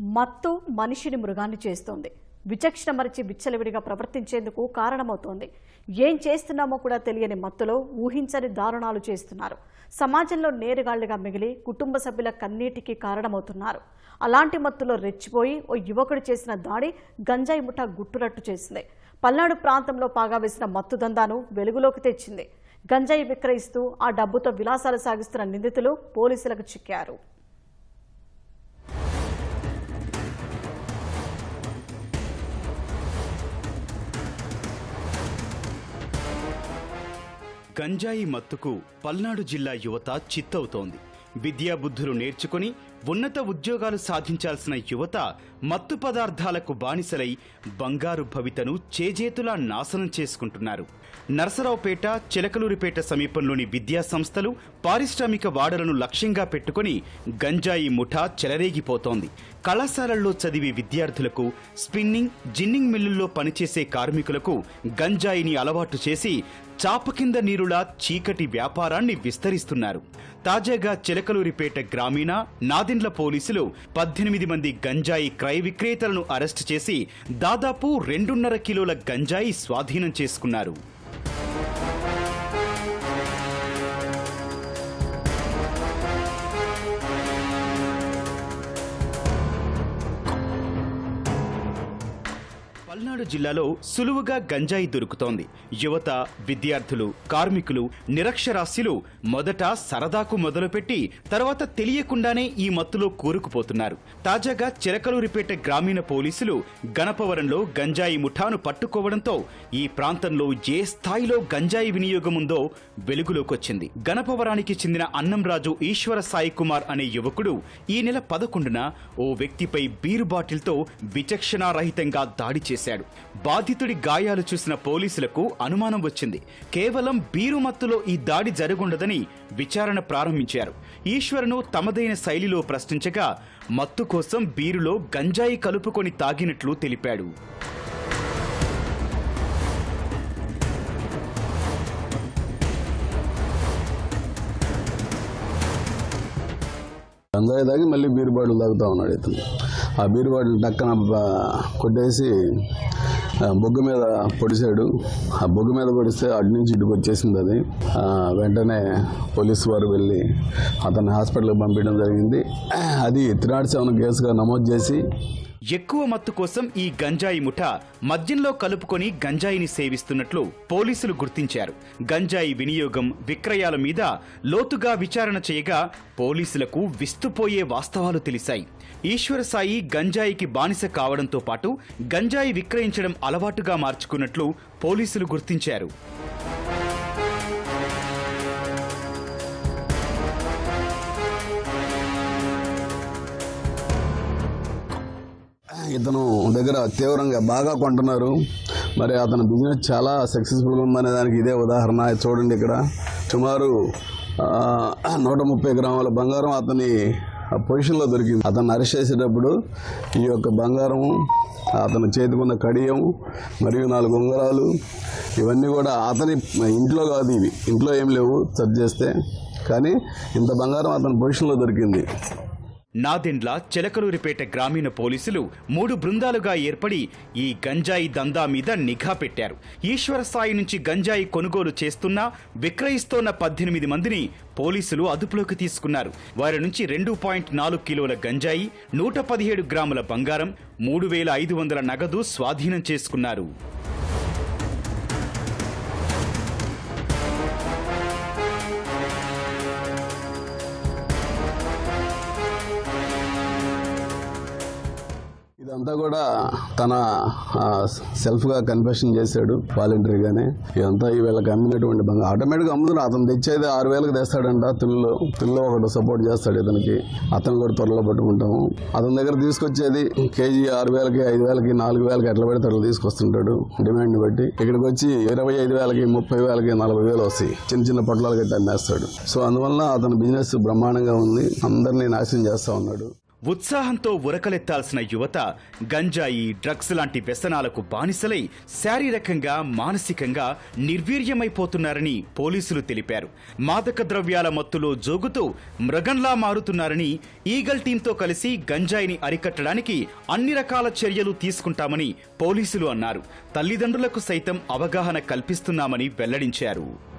మత్తు మనిషిని మృగాన్ని చేస్తోంది. విచక్షణ మరిచి విచ్చలవిడిగా ప్రవర్తించేందుకు కారణమవుతోంది. ఏం చేస్తున్నామో కూడా తెలియని మత్తులో ఊహించని దారుణాలు చేస్తున్నారు. సమాజంలో నేరుగాళ్ళుగా మిగిలి కుటుంబ సభ్యుల కన్నీటికి కారణమవుతున్నారు. అలాంటి మత్తులో రెచ్చిపోయి ఓ యువకుడు చేసిన దాడి గంజాయి ముఠా గుట్టురట్టు చేసింది. పల్నాడు ప్రాంతంలో పాగా వేసిన మత్తు దందాను వెలుగులోకి తెచ్చింది. గంజాయి విక్రయిస్తూ ఆ డబ్బుతో విలాసాలు సాగిస్తున్న నిందితులు పోలీసులకు చిక్కారు. గంజాయి మత్తుకు పల్నాడు జిల్లా యువత చిత్తవుతోంది. విద్యాబుద్ధులు నేర్చుకుని ఉన్నత ఉద్యోగాలు సాధించాల్సిన యువత మత్తు పదార్థాలకు బానిసలై బంగారు భవితను చేజేతులా నాశనం చేసుకుంటున్నారు. నరసరావుపేట చిలకలూరిపేట సమీపంలోని విద్యా సంస్థలు పారిశ్రామిక వాడలను లక్ష్యంగా పెట్టుకుని గంజాయి ముఠా చెలరేగిపోతోంది. కళాశాలల్లో చదివే విద్యార్థులకు స్పిన్నింగ్ జిన్నింగ్ మిల్లుల్లో పనిచేసే కార్మికులకు గంజాయిని అలవాటు చేసి చాప కింద నీరులా చీకటి వ్యాపారాన్ని విస్తరిస్తున్నారు. తాజాగా చిలకలూరిపేట గ్రామీణ నాదిండ్ల పోలీసులు పద్దెనిమిది మంది గంజాయి క్రయ విక్రేతలను అరెస్టు చేసి దాదాపు రెండున్నర కిలోల గంజాయి స్వాధీనం చేసుకున్నారు. పల్నాడు జిల్లాలో సులువుగా గంజాయి దొరుకుతోంది. యువత విద్యార్థులు కార్మికులు నిరక్షరాస్యులు మొదట సరదాకు మొదలుపెట్టి తర్వాత తెలియకుండానే ఈ మత్తులో కూరుకుపోతున్నారు. తాజాగా చిరకలూరిపేట గ్రామీణ పోలీసులు గణపవరంలో గంజాయి ముఠాను పట్టుకోవడంతో ఈ ప్రాంతంలో ఏ స్థాయిలో గంజాయి వినియోగం ఉందో వెలుగులోకొచ్చింది. గణపవరానికి చెందిన అన్నంరాజు ఈశ్వర సాయి కుమార్ అనే యువకుడు ఈ నెల పదకొండున ఓ వ్యక్తిపై బీరు బాటిల్తో విచక్షణారహితంగా దాడి చేశాడు. బాధితుడి గాయాలు చూసిన పోలీసులకు అనుమానం వచ్చింది. కేవలం బీరు మత్తులో ఈ దాడి జరగుండదని విచారణ ప్రారంభించారు. ఈశ్వరను తమదైన శైలిలో ప్రశ్నించగా మత్తు కోసం బీరులో గంజాయి కలుపుకొని తాగినట్లు తెలిపాడు. గంజాయి తాగి మళ్ళీ బీరు బాడులు తాగుతా ఉన్నాడు ఇతను. ఆ బీరు టక్కన కొట్టేసి బొగ్గ బొగ్గు మీద పొడిచాడు ఆ బొగ్గు మీద పొడిస్తే అటు నుంచి ఇటుకు వచ్చేసింది అది. వెంటనే పోలీసు వారు వెళ్ళి అతన్ని హాస్పిటల్కి పంపించడం జరిగింది. అది త్రీ నాట్ సెవెన్ కేసుగా నమోదు చేసి ఎక్కువ మత్తు కోసం ఈ గంజాయి ముఠ మద్యంలో కలుపుకొని గంజాయిని సేవిస్తున్నట్లు పోలీసులు గుర్తించారు. గంజాయి వినియోగం విక్రయాల మీద లోతుగా విచారణ చేయగా పోలీసులకు విస్తుపోయే వాస్తవాలు తెలిశాయి. ఈశ్వర సాయి గంజాయికి బానిస కావడంతో పాటు గంజాయి విక్రయించడం అలవాటుగా మార్చుకున్నట్లు పోలీసులు గుర్తించారు. ఇతను దగ్గర తీవ్రంగా బాగా కొంటున్నారు. మరి అతని బిజినెస్ చాలా సక్సెస్ఫుల్గా ఉందనే దానికి ఇదే ఉదాహరణ. చూడండి ఇక్కడ. సుమారు నూట ముప్పై గ్రాముల బంగారం అతని పొజిషన్లో దొరికింది. అతను అరెస్ట్ చేసేటప్పుడు ఈ యొక్క బంగారం అతని చేతికున్న కడియం మరియు నాలుగు ఉంగరాలు ఇవన్నీ కూడా అతని ఇంట్లో కాదు ఇవి. ఇంట్లో ఏం లేవు సెర్చ్ చేస్తే. కానీ ఇంత బంగారం అతని పొజిషన్లో దొరికింది. నాదెండ్ల చిలకలూరిపేట గ్రామీణ పోలీసులు మూడు బృందాలుగా ఏర్పడి ఈ గంజాయి దందా మీద నిఘా పెట్టారు. ఈశ్వర స్థాయి నుంచి గంజాయి కొనుగోలు చేస్తున్న విక్రయిస్తోన్న పద్దెనిమిది మందిని పోలీసులు అదుపులోకి తీసుకున్నారు. వారి నుంచి రెండు పాయింట్ నాలుగు కిలోల గంజాయి నూట పదిహేడు గ్రాముల బంగారం మూడు వేల ఐదు వందల నగదు స్వాధీనం చేసుకున్నారు. అంతా కూడా తన సెల్ఫ్గా కన్ఫెషన్ చేశాడు వాలంటరీగానే. ఇదంతా ఈవేళ వీళ్ళకి అమ్మినటువంటి బంగారం ఆటోమేటిక్గా అమ్ముతున్నా అతను తెచ్చేది ఆరు వేలకు తెస్తాడంట తుల్లో. తుల్లో ఒకటి సపోర్ట్ చేస్తాడు ఇతనికి. అతను కూడా త్వరలో పట్టుకుంటాము. అతని దగ్గర తీసుకొచ్చేది కేజీ ఆరు వేలకి ఐదు వేలకి నాలుగు వేలకి ఎట్లా పడితే అట్లా తీసుకొస్తుంటాడు డిమాండ్ బట్టి. ఇక్కడికి వచ్చి ఇరవై ఐదు వేలకి ముప్పై వేలకి నలభై వేలు వస్తాయి. చిన్న చిన్న పొట్లాలు కట్టి అమ్మేస్తాడు. సో అందువల్ల అతని బిజినెస్ బ్రహ్మాండంగా ఉంది. అందరినీ నాశనం చేస్తా ఉన్నాడు. ఉత్సాహంతో ఉరకలెత్తాల్సిన యువత గంజాయి డ్రగ్స్ లాంటి వ్యసనాలకు బానిసలై శారీరకంగా మానసికంగా నిర్వీర్యమైపోతున్నారని పోలీసులు తెలిపారు. మాదక ద్రవ్యాల మత్తులో జోగుతూ మృగంలా మారుతున్నారని ఈగల్ టీంతో కలిసి గంజాయిని అరికట్టడానికి అన్ని రకాల చర్యలు తీసుకుంటామని పోలీసులు అన్నారు. తల్లిదండ్రులకు సైతం అవగాహన కల్పిస్తున్నామని వెల్లడించారు.